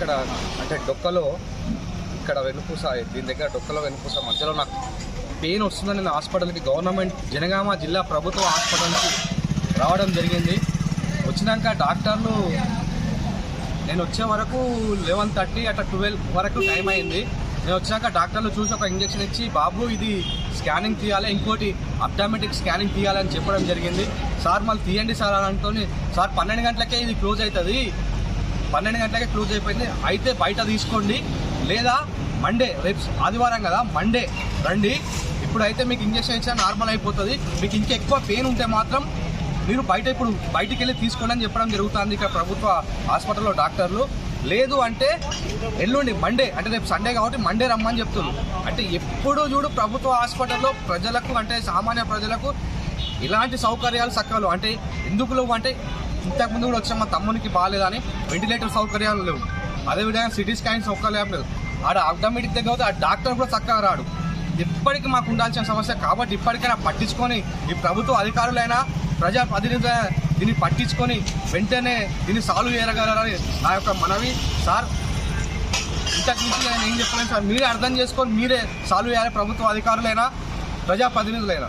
ఇక్కడ అంటే డొక్కలో ఇక్కడ వెనుపూస దీని దగ్గర డొక్కలో వెనుపూస మధ్యలో నాకు పెయిన్ వస్తుందని నేను హాస్పిటల్కి గవర్నమెంట్ జనగామ జిల్లా ప్రభుత్వ హాస్పిటల్కి రావడం జరిగింది. వచ్చినాక డాక్టర్లు నేను వచ్చే వరకు లెవెన్ థర్టీ అట్లా ట్వెల్వ్ వరకు టైం అయింది. నేను వచ్చాక డాక్టర్లు చూసి ఒక ఇంజక్షన్ ఇచ్చి బాబు ఇది స్కానింగ్ తీయాలి ఇంకోటి అప్టామెటిక్ స్కానింగ్ తీయాలని చెప్పడం జరిగింది. సార్ మళ్ళీ తీయండి సార్ అని అంటూనే సార్ పన్నెండు గంటలకే ఇది క్లోజ్ అవుతుంది. పన్నెండు గంటలకే క్లోజ్ అయిపోయింది. అయితే బయట తీసుకోండి. లేదా మండే రేపు ఆదివారం కదా మండే రండి. ఇప్పుడైతే మీకు ఇంజక్షన్ ఇచ్చా నార్మల్ అయిపోతుంది. మీకు ఇంకా ఎక్కువ పెయిన్ ఉంటే మాత్రం మీరు బయట ఇప్పుడు బయటికి వెళ్ళి తీసుకోండి అని చెప్పడం జరుగుతుంది ఇక్కడ ప్రభుత్వ హాస్పిటల్లో డాక్టర్లు. లేదు అంటే ఎల్లుండి మండే అంటే రేపు సండే కాబట్టి మండే రమ్మని చెప్తున్నారు. అంటే ఎప్పుడు చూడు ప్రభుత్వ హాస్పిటల్లో ప్రజలకు అంటే సామాన్య ప్రజలకు ఇలాంటి సౌకర్యాలు సక్కలు. అంటే ఎందుకు లేవు అంటే ఇంతకుముందు కూడా వచ్చాం మా తమ్మునికి బాగాలేదని వెంటిలేటర్ సౌకర్యాలు లేవు. అదేవిధంగా సిటీ స్కాన్ సౌకర్యాలు లేవు ఆడ అబ్డమిటిక్ దగ్గర అయితే ఆ డాక్టర్ కూడా చక్కగా రాడు. ఇప్పటికీ మాకు ఉండాల్సిన సమస్య కాబట్టి ఇప్పటికైనా పట్టించుకొని ఈ ప్రభుత్వ అధికారులైనా ప్రజా ప్రతినిధుల దీన్ని పట్టించుకొని వెంటనే దీన్ని సాల్వ్ చేయగలరని నా యొక్క మనవి. సార్ ఇంతకు మించి నేను ఏం చెప్పలేను సార్. మీరే అర్థం చేసుకొని మీరే సాల్వ్ చేయాలి ప్రభుత్వ అధికారులైనా ప్రజా ప్రతినిధులైనా.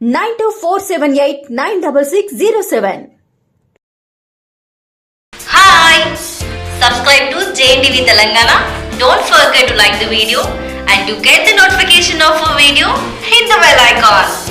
9278-96607. Hi! Subscribe to JNTV Telangana. Don't forget to like the video and to get the notification of a video, hit the bell icon.